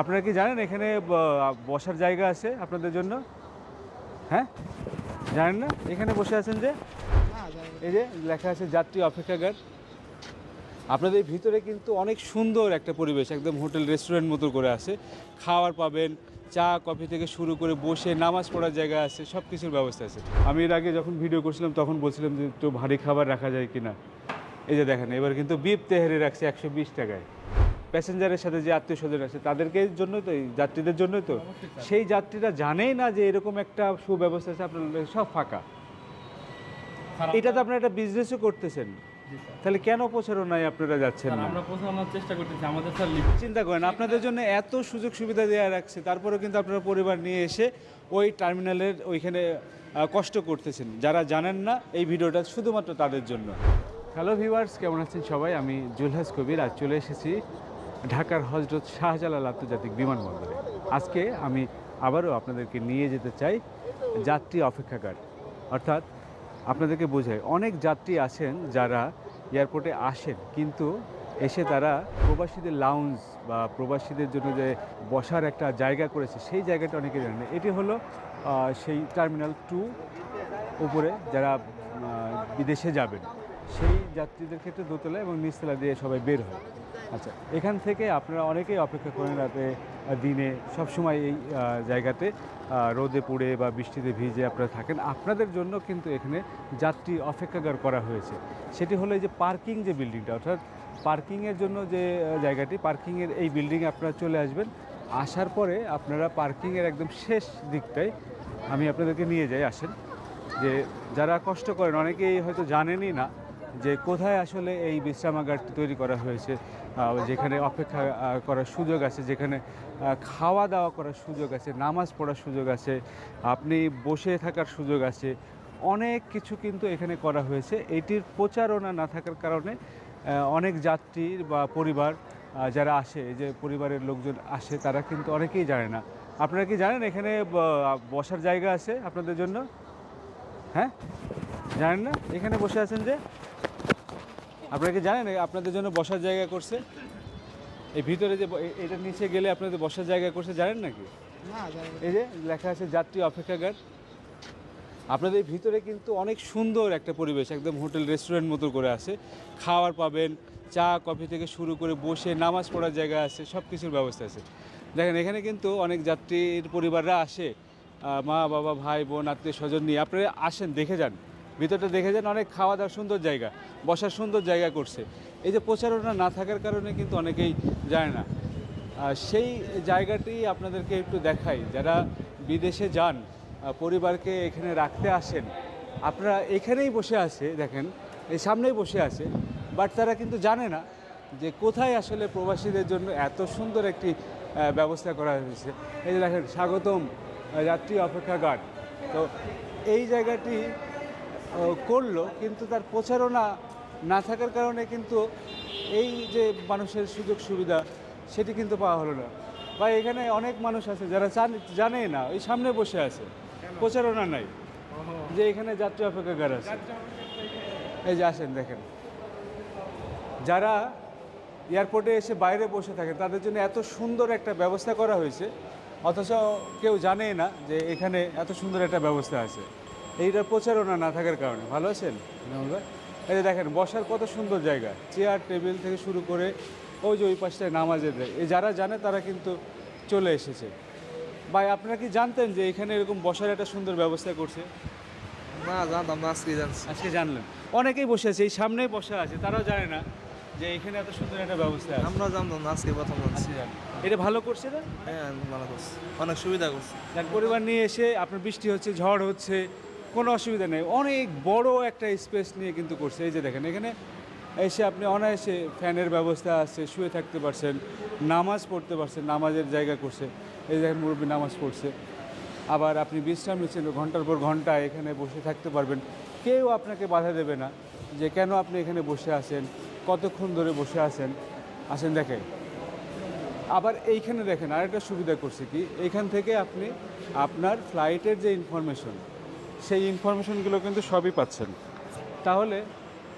আপনারা কি জানেন এখানে বসার জায়গা আছে আপনাদের জন্য? হ্যাঁ? জানেন না? এখানে বসে আছেন যে? এই যে লেখা আছে যাত্রী অপেক্ষাগার। আপনাদের ভিতরে কিন্তু অনেক সুন্দর একটা পরিবেশ, একদম হোটেল, রেস্টুরেন্ট মতো করে আছে। খাওয়ার পাবেন, চা, কফি থেকে শুরু করে বসে নামাজ পড়ার জায়গা আছে সব কিছুর ব্যবস্থা আছে। আমি এর আগে যখন ভিডিও করছিলাম, তখন বলছিলাম যে একটু ভারী খাবার রাখা যায় কিনা। এই যে দেখেন, এবার কিন্তু বিপ তেহারি রাখছে একশো বিশ টাকায়। প্যাসেঞ্জারের সাথে যে আত্মীয় স্বজন আছে তাদেরকে জন্য তো এই যাত্রীদের জন্যই তো। সেই যাত্রীরা জানেই না যে এরকম একটা সুব্যবস্থা আছে আপনার সব ফাঁকা। এটা তো আপনারা একটা বিজনেসও করতেছেন। তাহলে কেন প্রচারণায় আপনারা যাচ্ছেন না? আমরা পৌঁছানোর চেষ্টা করতেছি আমাদের স্যার চিন্তা করেন আপনাদের জন্য এত সুযোগ সুবিধা দেওয়া রাখছে তারপরেও কিন্তু আপনারা পরিবার নিয়ে এসে ওই টার্মিনালের ওইখানে কষ্ট করতেছেন। যারা জানেন না এই ভিডিওটা শুধুমাত্র তাদের জন্য। হ্যালো ভিউয়ার্স কেমন আছেন সবাই? আমি জুলহাস কবির আজ চলে এসেছি ঢাকার হজরত শাহজালাল আন্তর্জাতিক বিমানবন্দরে। আজকে আমি আবারও আপনাদেরকে নিয়ে যেতে চাই যাত্রী অপেক্ষাগার। অর্থাৎ আপনাদেরকে বোঝাই, অনেক যাত্রী আছেন যারা এয়ারপোর্টে আসেন, কিন্তু এসে তারা প্রবাসীদের লাউঞ্জ বা প্রবাসীদের জন্য যে বসার একটা জায়গা করেছে, সেই জায়গাটা অনেকে জানেন এটি হলো সেই টার্মিনাল টু উপরে যারা বিদেশে যাবেন। সেই যাত্রীদের ক্ষেত্রে দোতলা এবং নিচতলা দিয়ে সবাই বের হয়। আচ্ছা এখান থেকে আপনারা অনেকেই অপেক্ষা করেন রাতে দিনে, সবসময় এই জায়গাতে রোদে পুড়ে বা বৃষ্টিতে ভিজে আপনারা থাকেন। আপনাদের জন্য কিন্তু এখানে যাত্রী অপেক্ষাগার করা হয়েছে। সেটি হলো এই যে পার্কিং যে বিল্ডিংটা, অর্থাৎ পার্কিংয়ের জন্য যে জায়গাটি, পার্কিংয়ের এই বিল্ডিংয়ে আপনারা চলে আসবেন। আসার পরে আপনারা পার্কিংয়ের একদম শেষ দিকটায় আমি আপনাদেরকে নিয়ে যাই, আসেন। যে যারা কষ্ট করেন, অনেকেই হয়তো জানেনই না যে কোথায় আসলে এই বিশ্রামাগারটি তৈরি করা হয়েছে যেখানে অপেক্ষা করার সুযোগ আছে, যেখানে খাওয়া দাওয়া করার সুযোগ আছে, নামাজ পড়ার সুযোগ আছে, আপনি বসে থাকার সুযোগ আছে, অনেক কিছু কিন্তু এখানে করা হয়েছে। এটির প্রচারণা না থাকার কারণে অনেক যাত্রীর বা পরিবার যারা আসে যে পরিবারের লোকজন আসে, তারা কিন্তু অনেকেই জানে না। আপনারা কি জানেন এখানে বসার জায়গা আছে আপনাদের জন্য? হ্যাঁ? জানেন না? এখানে বসে আছেন যে? আপনারা কি জানেন? আপনাদের জন্য বসার জায়গা করছে। এই ভিতরে যে ব- এ- এটার নিচে গেলে আপনাদের বসার জায়গা করছে জানেন নাকি? এই যে লেখা আছে যাত্রী অপেক্ষাগার। আপনাদের ভিতরে কিন্তু অনেক সুন্দর একটা পরিবেশ একদম হোটেল রেস্টুরেন্ট মতো করে আছে। খাওয়ার পাবেন চা কফি থেকে শুরু করে বসে নামাজ পড়ার জায়গা আছে সব কিছুর ব্যবস্থা আছে। দেখেন এখানে কিন্তু অনেক যাত্রীর পরিবাররা আসে। মা বাবা ভাই বোন আত্মীয় স্বজন নিয়ে। আপনারা আসেন দেখে যান। ভিতরটা দেখে যান, অনেক খাওয়া দাওয়ার সুন্দর জায়গা, বসার সুন্দর জায়গা করছে। এই যে প্রচারণা না থাকার কারণে কিন্তু অনেকেই যায় না। সেই জায়গাটি আপনাদেরকে একটু দেখাই, যারা বিদেশে যান পরিবারকে এখানে রাখতে আসেন, আপনারা এখানেই বসে আছে, দেখেন, এই সামনেই বসে আছে, বাট তারা কিন্তু জানে না যে কোথায় আসলে প্রবাসীদের জন্য এত সুন্দর একটি ব্যবস্থা করা হয়েছে। এই যে দেখেন, স্বাগতম যাত্রী অপেক্ষাগার তো এই জায়গাটি করল, কিন্তু তার প্রচারণা না থাকার কারণে কিন্তু এই যে মানুষের সুযোগ সুবিধা, সেটি কিন্তু পাওয়া হলো না। বা এখানে অনেক মানুষ আছে যারা জানে জানে না ওই সামনে বসে আছে, প্রচারণা নাই। যে এখানে যাত্রী অপেক্ষাগার আছে। এই যে আসেন, দেখেন। যারা এয়ারপোর্টে এসে বাইরে বসে থাকে তাদের জন্য এত সুন্দর একটা ব্যবস্থা করা হয়েছে, অথচ কেউ জানেই না যে এখানে এত সুন্দর একটা ব্যবস্থা আছে। এইটার প্রচারণা না থাকার কারণে। ভালো আছেন? ভাই? এই যে দেখেন বসার কত সুন্দর জায়গা। চেয়ার টেবিল থেকে শুরু করে ওই যে ওই পাশটায় নামাজের দেয় এই যারা জানে তারা কিন্তু চলে এসেছে। ভাই আপনারা কি জানতেন যে এখানে এরকম বসার একটা সুন্দর ব্যবস্থা করছে? না জানতাম না আজকে জানছি। আজকে জানলেন। অনেকেই বসে আছে এই সামনেই বসে আছে তারাও জানে না যে এখানে এত সুন্দর একটা ব্যবস্থা আছে। আমরা জানতাম না আজকে প্রথম জানছি। জান। এটা ভালো করছে না হ্যাঁ ভালো করছি। অনেক সুবিধা করছে। পরিবার নিয়ে এসে আপনার বৃষ্টি হচ্ছে ঝড় হচ্ছে কোনো অসুবিধা নেই। অনেক বড় একটা স্পেস নিয়ে কিন্তু করছে। এই যে দেখেন, এখানে এসে আপনি অনায়াসে ফ্যানের ব্যবস্থা আছে, শুয়ে থাকতে পারছেন, নামাজ পড়তে পারছেন, নামাজের জায়গা করছে। এই দেখেন, মুরব্বী নামাজ পড়ছে। আবার আপনি বিশ্রাম নিচ্ছেন, ঘণ্টার পর ঘণ্টা এখানে বসে থাকতে পারবেন। কেউ আপনাকে বাধা দেবে না যে কেন আপনি এখানে বসে আছেন, কতক্ষণ ধরে বসে আছেন। আসেন দেখেন। আবার এইখানে দেখেন, আরেকটা সুবিধা করছে কি? এইখান থেকে আপনি আপনার ফ্লাইটের যে ইনফরমেশন সেই ইনফরমেশনগুলো কিন্তু সবই পাচ্ছেন। তাহলে,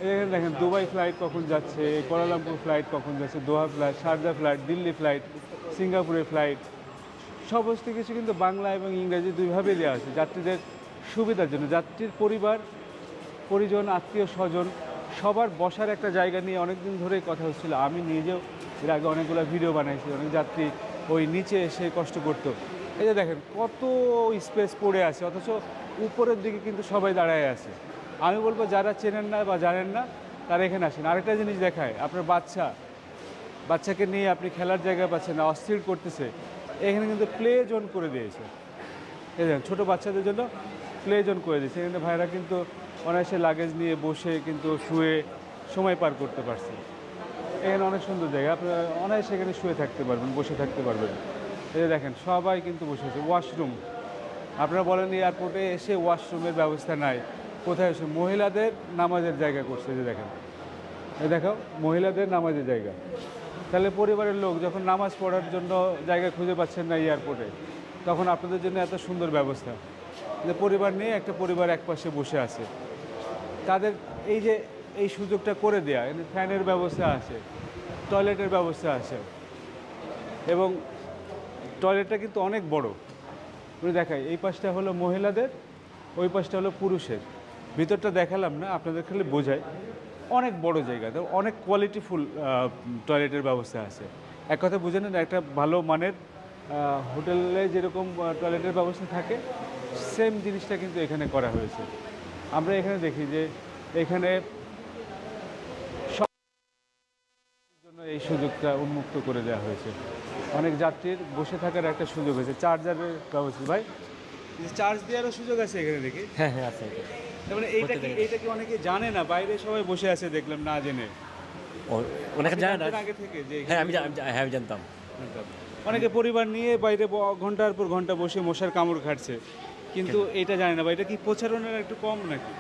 এখানে দেখেন, দুবাই ফ্লাইট কখন যাচ্ছে, কোয়ালালামপুর ফ্লাইট কখন যাচ্ছে, Doha flight Sharjah flight Delhi flight সিঙ্গাপুরের ফ্লাইট সমস্ত কিছু কিন্তু বাংলা এবং ইংরেজি দুইভাবে দেওয়া আছে। যাত্রীদের সুবিধার জন্য, যাত্রীর পরিবার, পরিজন, আত্মীয়, স্বজন, সবার বসার একটা জায়গা নিয়ে অনেক দিন ধরেই কথা হচ্ছিল। আমি নিজেও এর আগে অনেকগুলো ভিডিও বানাইছি, অনেক যাত্রী ওই নিচে এসে কষ্ট করতো। এই যে দেখেন, কত স্পেস পড়ে আছে, অথচ উপরের দিকে কিন্তু সবাই দাঁড়ায় আছে। আমি বলব, যারা চেনেন না বা জানেন না, তারা এখানে আসেন। আরেকটা জিনিস দেখায়, আপনার বাচ্চা, বাচ্চাকে নিয়ে আপনি খেলার জায়গা পাচ্ছেন না, অস্থির করতেছে, এখানে কিন্তু প্লে জোন করে দিয়েছে। এই দেখেন ছোটো বাচ্চাদের জন্য প্লে জোন করে দিয়েছে। এখানে ভাইরা কিন্তু অনায়াসে লাগেজ নিয়ে বসে কিন্তু শুয়ে সময় পার করতে পারছে। এখানে অনেক সুন্দর জায়গা, আপনারা অনায়াসে এখানে শুয়ে থাকতে পারবেন, বসে থাকতে পারবেন। এই দেখেন, সবাই কিন্তু বসে আছে। ওয়াশরুম। আপনারা বলেন এয়ারপোর্টে এসে ওয়াশরুমের ব্যবস্থা নাই। কোথায় এসে? মহিলাদের নামাজের জায়গা করছে যে দেখেন। এ দেখো, মহিলাদের নামাজের জায়গা। তাহলে পরিবারের লোক যখন নামাজ পড়ার জন্য জায়গা খুঁজে পাচ্ছেন না এয়ারপোর্টে তখন আপনাদের জন্য এত সুন্দর ব্যবস্থা। যে পরিবার নিয়ে একটা পরিবার এক পাশে বসে আছে। তাদের এই যে, এই সুযোগটা করে দেয়া ফ্যানের ব্যবস্থা আছে, টয়লেটের ব্যবস্থা আছে। এবং টয়লেটটা কিন্তু অনেক বড়। তুমি দেখাই, এই পাশটা হলো মহিলাদের, ওই পাশটা হলো পুরুষের। ভিতরটা দেখালাম না, আপনাদের খালি বোঝায় অনেক বড় জায়গা, তো অনেক কোয়ালিটিফুল টয়লেটের ব্যবস্থা আছে। এক কথা বুঝে নেন, একটা ভালো মানের হোটেলে যেরকম টয়লেটের ব্যবস্থা থাকে সেম জিনিসটা কিন্তু এখানে করা হয়েছে। আমরা এখানে দেখি যে, এখানে জন্য এই সুযোগটা উন্মুক্ত করে দেওয়া হয়েছে। অনেক যাত্রীর বসে থাকার একটা সুযোগ হয়েছে। চার্জারের ব্যবস্থা ভাই? চার্জ দেওয়ারও সুযোগ আছে এখানে দেখি? হ্যাঁ হ্যাঁ আছে। তার মানে এইটা কি এইটা কি অনেকে জানে না? বাইরে সবাই বসে আছে দেখলাম না জেনে। ওনাকে জানে না। আগে থেকে যে হ্যাঁ আমি হ্যাঁ জানতাম। অনেকে পরিবার নিয়ে বাইরে ঘণ্টার পর ঘণ্টা বসে মশার কামড় খাচ্ছে। কিন্তু এটা জানে না বা এটা কি প্রচারণের একটু কম নাকি?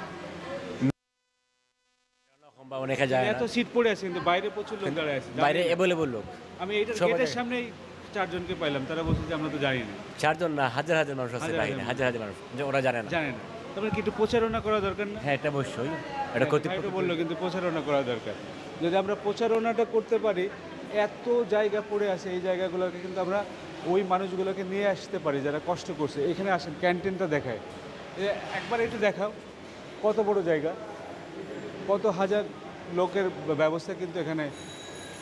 বা অনেকে যায় এত সিট পড়ে আছে কিন্তু বাইরে প্রচুর লোক দাঁড়ায় আছে। বাইরে। অ্যাভেলেবল লোক। আমি সবাই গেটের সামনেই চারজনকে পাইলাম তারা বলছে যে আমরা তো জানি না। চারজন না হাজার হাজার মানুষ আছে বাইরে হাজার হাজার মানুষ যে ওরা জানে না। জানে না। তারপরে কি একটু প্রচারণা করা দরকার না? হ্যাঁ এটা অবশ্যই। এটা এটা কর্তৃপক্ষ বলল কিন্তু প্রচারণা করা দরকার। যদি আমরা প্রচারণাটা করতে পারি এত জায়গা পড়ে আছে এই জায়গাগুলোকে কিন্তু আমরা ওই মানুষগুলোকে নিয়ে আসতে পারি যারা কষ্ট করছে। এখানে আসেন ক্যান্টিনটা দেখায়। একবার একটু দেখাও কত বড় জায়গা? কত হাজার লোকের ব্যবস্থা কিন্তু এখানে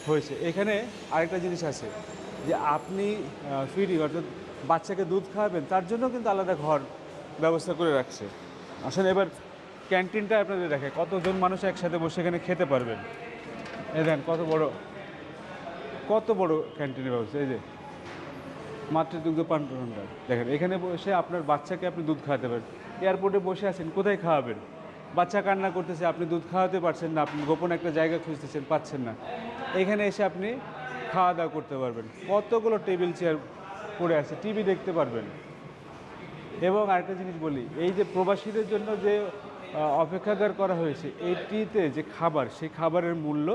হয়েছে। এখানে আরেকটা জিনিস আছে যে আপনি ফিডিং অর্থাৎ বাচ্চাকে দুধ খাওয়াবেন, তার জন্য কিন্তু আলাদা ঘর ব্যবস্থা করে রাখছে। আসলে এবার ক্যান্টিনটা আপনাদের দেখে কতজন মানুষ একসাথে বসে এখানে খেতে পারবেন? এই দেন, কত বড় কত বড় ক্যান্টিনের ব্যবস্থা? এই যে মাতৃদুগ্ধ পান দেখেন, এখানে বসে আপনার বাচ্চাকে আপনি দুধ খাওয়াতে পারেন এয়ারপোর্টে বসে আছেন, কোথায় খাওয়াবেন? বাচ্চা কান্না করতেছে, আপনি দুধ খাওয়াতে পারছেন না, আপনি গোপন একটা জায়গা খুঁজতেছেন, পাচ্ছেন না। এখানে এসে আপনি খাওয়া দাওয়া করতে পারবেন। কতগুলো টেবিল চেয়ার পড়ে আছে, টিভি দেখতে পারবেন। এবং আরেকটা জিনিস বলি, এই যে প্রবাসীদের জন্য যে অপেক্ষাগার করা হয়েছে, এটিতে যে খাবার, সেই খাবারের মূল্য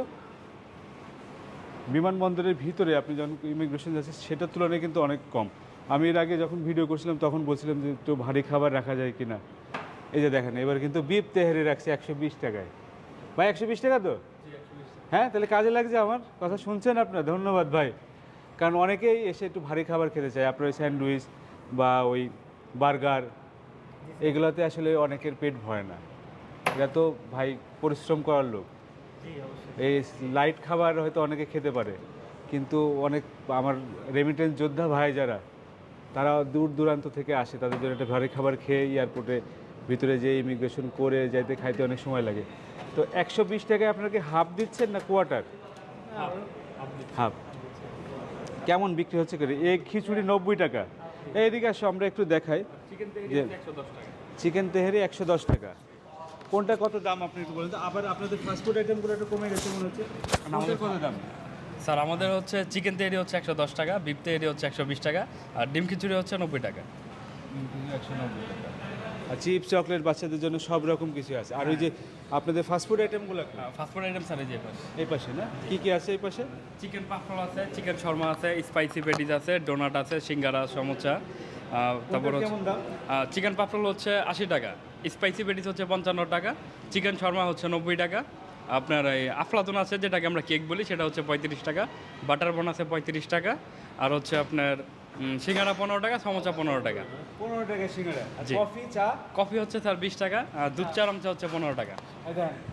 বিমানবন্দরের ভিতরে আপনি যখন ইমিগ্রেশন যাচ্ছেন, সেটার তুলনায় কিন্তু অনেক কম। আমি এর আগে যখন ভিডিও করছিলাম, তখন বলছিলাম যে, একটু ভারী খাবার রাখা যায় কিনা? এই যে দেখেন এবার কিন্তু বিপ তেহারি রাখছে একশো বিশ টাকায়। ভাই একশো বিশ টাকা তো? হ্যাঁ তাহলে কাজে লাগছে আমার। কথা শুনছেন আপনার ধন্যবাদ ভাই। কারণ অনেকেই এসে একটু ভারী খাবার খেতে চায় আপনার ওই স্যান্ডউইচ বা ওই বার্গার এগুলোতে আসলে অনেকের পেট ভরে না। এটা তো ভাই পরিশ্রম করার লোক। এই লাইট খাবার হয়তো অনেকে খেতে পারে কিন্তু অনেক আমার রেমিটেন্স যোদ্ধা ভাই যারা তারা দূর দূরান্ত থেকে আসে তাদের জন্য একটা ভারী খাবার খেয়ে এয়ারপোর্টে ভিতরে যে ইমিগ্রেশন করে যাইতে খাইতে অনেক সময় লাগে। তো একশো বিশ টাকায় আপনাকে হাফ দিচ্ছেন না কোয়ার্টার? হাফ। কেমন বিক্রি হচ্ছে করে? এই খিচুড়ি নব্বই টাকা। এইদিকে আসো আমরা একটু দেখাই। চিকেন তেহারি একশো দশ টাকা। কোনটা কত দাম আপনি একটু বলেন তো? আবার আপনাদের ফাস্টফুড আইটেমগুলো একটু কমে গেছে মনে হচ্ছে। আমাদের কত দাম? স্যার আমাদের হচ্ছে চিকেন তেহারি হচ্ছে একশো দশ টাকা বিফ তেহারি হচ্ছে একশো বিশ টাকা আর ডিম খিচুড়ি হচ্ছে নব্বই টাকা। একশো নব্বই টাকা। চিপস চকলেট বাচ্চাদের জন্য সব রকম কিছু আছে। আর ওই যে আপনাদের ফাস্টফুড আইটেমগুলো ফাস্টফুড আইটেম স্যার এই যে পাশে। এই পাশে না? কি কি আছে এই পাশে? চিকেন পাফল আছে চিকেন শর্মা আছে স্পাইসি পেটিস আছে ডোনাট আছে সিঙ্গারা সমোচা আহ, তারপর চিকেন পাফল হচ্ছে আশি টাকা। স্পাইসি পেটিস হচ্ছে পঞ্চান্ন টাকা। চিকেন শর্মা হচ্ছে নব্বই টাকা। আপনার এই আফলাতুন আছে যেটাকে আমরা কেক বলি সেটা হচ্ছে পঁয়ত্রিশ টাকা। বাটার বন আছে পঁয়ত্রিশ টাকা। আর হচ্ছে আপনার সিঙ্গারা পনেরো টাকা সমোচা পনেরো টাকা। পনেরো টাকা সিঙ্গারা। কফি চা? কফি হচ্ছে স্যার বিশ টাকা আর দুধ চা রং চা হচ্ছে পনেরো টাকা।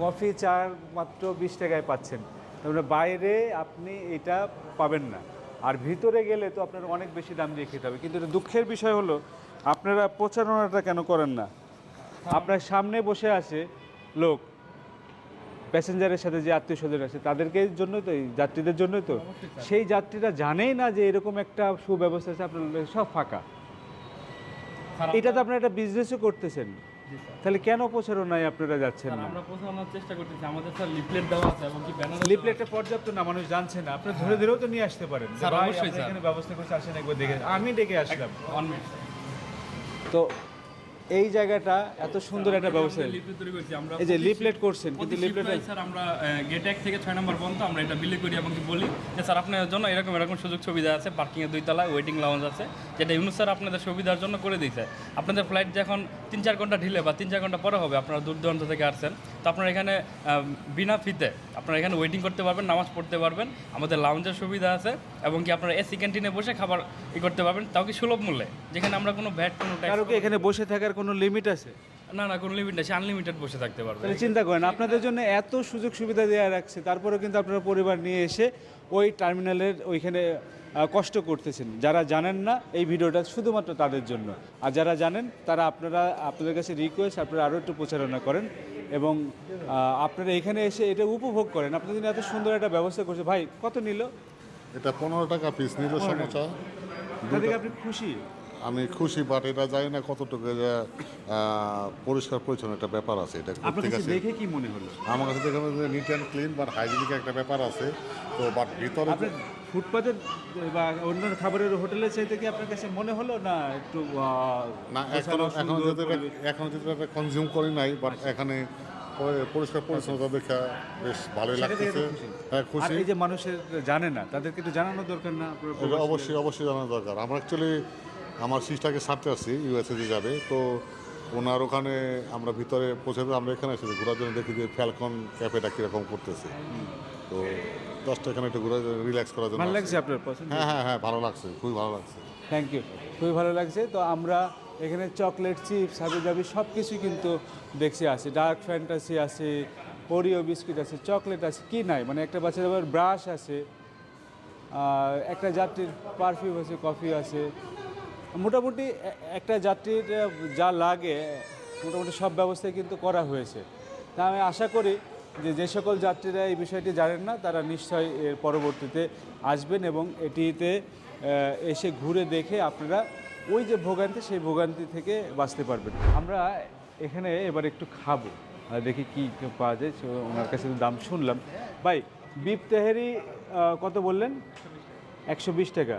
কফি চা মাত্র বিশ টাকায় পাচ্ছেন। তারপরে বাইরে আপনি এটা পাবেন না। আর ভিতরে গেলে তো আপনার অনেক বেশি দাম দিয়ে খেতে হবে। কিন্তু এটা দুঃখের বিষয় হলো আপনারা প্রচারণাটা কেন করেন না? আপনার সামনে বসে আছে লোক প্যাসেঞ্জারের সাথে যে আত্মীয় স্বজন আছে তাদেরকে জন্য তো এই যাত্রীদের জন্য তো। সেই যাত্রীরা জানেই না যে এরকম একটা সুব্যবস্থা আছে আপনার সব ফাঁকা। এটা তো আপনারা একটা বিজনেসও করতেছেন। তাহলে কেন প্রচারণায় আপনারা যাচ্ছেন না? আমরা পৌঁছানোর চেষ্টা করতেছি। আমাদের স্যার লিফলেট দেওয়া আছে এবং কি ব্যানার লিফলেটটা পর্যাপ্ত না মানুষ জানছে না। আপনি ধরে ধরেও তো নিয়ে আসতে পারেন। স্যার, অবশ্যই, স্যার। এখানে ব্যবস্থা করতে আসেন একবার দেখে আমি ডেকে আসলাম। তো এই জায়গাটা এত সুন্দর একটা ব্যবস্থা এই যে লিফলেট করছেন কিন্তু লিফলেট স্যার আমরা গেট এক থেকে ছয় নম্বর পর্যন্ত আমরা এটা বিলি করি এবং বলি যে স্যার আপনাদের জন্য এরকম এরকম সুযোগ সুবিধা আছে পার্কিং এর দুই তলায় ওয়েটিং লাউঞ্জ আছে যেটা ইউনুস স্যার আপনাদের সুবিধার জন্য করে দিয়েছে। আপনাদের ফ্লাইট যখন তিন চার ঘণ্টা ঢিলে বা তিন চার ঘণ্টা পরে হবে আপনারা দূর দূরান্ত থেকে আসছেন তো আপনারা এখানে বিনা ফিতে আপনারা এখানে ওয়েটিং করতে পারবেন নামাজ পড়তে পারবেন আমাদের লাউঞ্জের সুবিধা আছে এবং কি আপনারা এসি ক্যান্টিনে বসে খাবার ই করতে পারবেন তাও কি সুলভ মূল্যে? যেখানে আমরা কোনো ভ্যাট কোনো কারও কি এখানে বসে থাকার কোনো লিমিট আছে? না না কোনো লিমিট আছে আনলিমিটেড বসে থাকতে পারবেন চিন্তা করেন আপনাদের জন্য এত সুযোগ সুবিধা দেওয়া রাখছে তারপরেও কিন্তু আপনারা পরিবার নিয়ে এসে ওই টার্মিনালের ওইখানে কষ্ট করতেছেন। যারা জানেন না এই ভিডিওটা শুধুমাত্র তাদের জন্য। আর যারা জানেন তারা আপনারা আপনাদের কাছে রিকোয়েস্ট আপনারা আরও একটু প্রচারণা করেন এবং আপনারা এখানে এসে এটা উপভোগ করেন। আপনাদের জন্য এত সুন্দর একটা ব্যবস্থা করছে ভাই কত নিল? এটা পনেরো টাকা পিস নিল সমস্যা আপনি খুশি। আমি খুশি বাট এটা জানি না কতটুকু পরিষ্কার পরিচ্ছন্ন একটা ব্যাপার আছে এটা ঠিক আছে দেখে কি মনে হলো? আমার কাছে দেখে মনে neat and clean but hygienic একটা ব্যাপার আছে। তো বাট ভিতরে ফুটপাতের বা অন্য খাবারের হোটেলে চাইতে কি আপনার কাছে মনে হলো না একটু না এখন এখনও পরিবেশ? এখনও এটা কনজিউম করি নাই বাট এখানে পরিষ্কার পরিচ্ছন্নতা দেখা বেশ ভালোই লাগতেছে। তো খুশি। হ্যাঁ আর খুশি এই যে মানুষের জানে না তাদেরকে একটু জানানো দরকার না? অবশ্যই অবশ্যই জানা দরকার। আমরা অ্যাকচুয়ালি আমার সিস্টারকে ছাড়তে আসছি ইউএসএতে যাবে। তো ওনার ওখানে আমরা ভিতরে পৌঁছে আমরা এখানে এসেছি ঘোরার জন্য দেখি যে ফ্যালকন ক্যাফেটা কীরকম করতেছে। তো দশটা এখানে একটু ঘুরে রিল্যাক্স করার জন্য ভালো লাগছে আপনার হ্যাঁ হ্যাঁ হ্যাঁ ভালো লাগছে খুবই ভালো লাগছে। থ্যাংক ইউ খুবই ভালো লাগছে। তো আমরা এখানে চকলেট চিপস হাবি জাবি সব কিছুই কিন্তু দেখছি আছে ডার্ক ফ্যান্টাসি আছে ওরিও বিস্কিট আছে চকলেট আছে কি নাই? মানে একটা বাচ্চার আবার ব্রাশ আছে আর একটা যাত্রীর পারফিউম আছে কফি আছে। মোটামুটি একটা যাত্রীর যা লাগে, মোটামুটি সব ব্যবস্থাই কিন্তু করা হয়েছে। তা আমি আশা করি যে যে সকল যাত্রীরা এই বিষয়টি জানেন না, তারা নিশ্চয়ই এর পরবর্তীতে আসবেন এবং এটিতে এসে ঘুরে দেখে আপনারা ওই যে ভোগান্তি, সেই ভোগান্তি থেকে বাঁচতে পারবেন। আমরা এখানে এবার একটু খাব দেখি কি পাওয়া যায় ওনার কাছে দাম শুনলাম। ভাই বিপ তেহারি কত বললেন? একশো বিশ টাকা।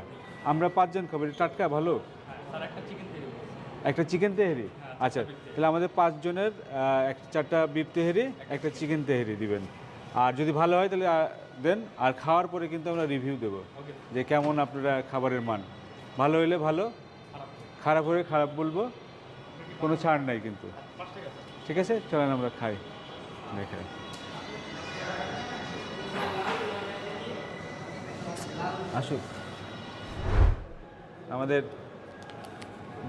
আমরা পাঁচজন খাব টাটকা, ভালো? একটা চিকেন তেহেরি আচ্ছা তাহলে আমাদের পাঁচজনের চারটা বিপ তেহেরি একটা চিকেন তেহেরি দিবেন। আর যদি ভালো হয় তাহলে দেন আর খাওয়ার পরে কিন্তু আমরা রিভিউ দেবো যে কেমন আপনারা খাবারের মান। ভালো হলে ভালো খারাপ হলে খারাপ বলব কোনো ছাড় নাই কিন্তু। ঠিক আছে? চলেন আমরা খাই। দেখে আসুক। আমাদের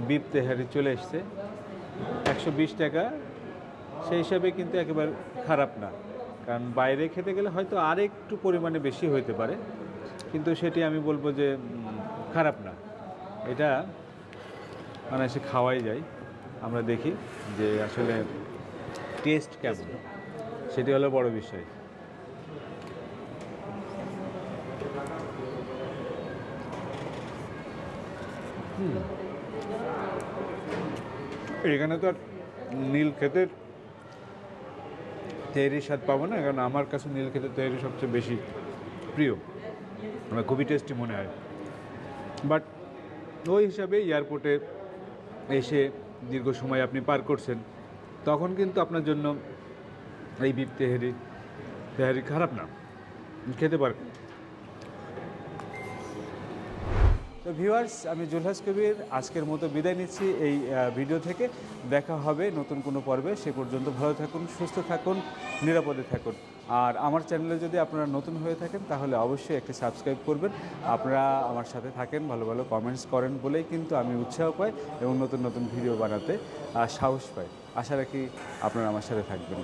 বিপ তেহারি চলে এসছে। একশো বিশ টাকা, সেই হিসাবে কিন্তু একেবারে খারাপ না। কারণ বাইরে খেতে গেলে হয়তো আর একটু পরিমাণে বেশি হইতে পারে, কিন্তু সেটি আমি বলব যে খারাপ না। এটা মানে সে খাওয়াই যায়। আমরা দেখি যে আসলে টেস্ট কেমন। সেটি হলো বড় বিষয়। এখানে তো আর নীল ক্ষেতের তৈরির স্বাদ পাবো না, কারণ আমার কাছে নীল ক্ষেতের তৈরি সবচেয়ে বেশি প্রিয়। আমার খুবই টেস্টি মনে হয়। বাট ওই হিসাবে এয়ারপোর্টে এসে দীর্ঘ সময় আপনি পার করছেন, তখন কিন্তু আপনার জন্য এই বিপ তেহারি তেহারি খারাপ না। খেতে পারেন তো ভিউয়ার্স আমি জুলহাস কবির, আজকের মতো বিদায় নিচ্ছি এই ভিডিও থেকে। দেখা হবে নতুন কোনো পর্বে। সে পর্যন্ত ভালো থাকুন, সুস্থ থাকুন, নিরাপদে থাকুন। আর আমার চ্যানেলে যদি আপনারা নতুন হয়ে থাকেন, তাহলে অবশ্যই একটি সাবস্ক্রাইব করবেন। আপনারা আমার সাথে থাকেন, ভালো ভালো কমেন্টস করেন বলেই কিন্তু আমি উৎসাহ পাই এবং নতুন নতুন ভিডিও বানাতে সাহস পাই। আশা রাখি আপনারা আমার সাথে থাকবেন।